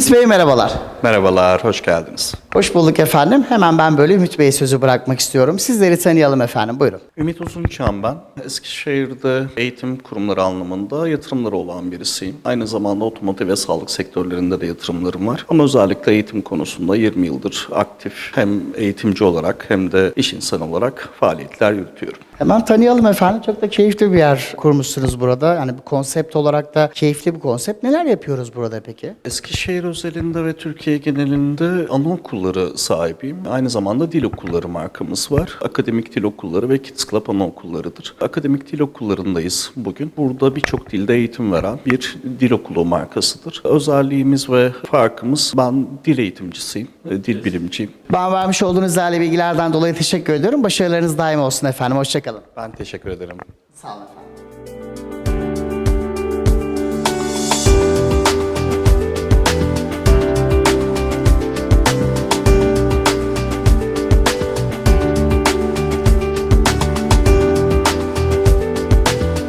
Ümit Bey merhabalar. Merhabalar, hoş geldiniz. Hoş bulduk efendim. Hemen ben böyle Ümit Bey'e sözü bırakmak istiyorum. Sizleri tanıyalım efendim. Buyurun. Ümit Uzunçam ben. Eskişehir'de eğitim kurumları anlamında yatırımları olan birisiyim. Aynı zamanda otomotiv ve sağlık sektörlerinde de yatırımlarım var. Ama özellikle eğitim konusunda 20 yıldır aktif hem eğitimci olarak hem de iş insanı olarak faaliyetler yürütüyorum. Hemen tanıyalım efendim. Çok da keyifli bir yer kurmuşsunuz burada. Yani bu konsept olarak da keyifli bir konsept. Neler yapıyoruz burada peki? Eskişehir özelinde ve Türkiye genelinde anaokulları sahibiyim. Aynı zamanda dil okulları markamız var. Akademik Dil Okulları ve Kids Club anaokullarıdır. Akademik dil okullarındayız bugün. Burada birçok dilde eğitim veren bir dil okulu markasıdır. Özelliğimiz ve farkımız ben dil eğitimcisiyim, e, dil bilimciyim. Bana vermiş olduğunuz değerli bilgilerden dolayı teşekkür ediyorum. Başarılarınız daim olsun efendim. Hoşçakalın. Ben teşekkür ederim. Sağ olun efendim.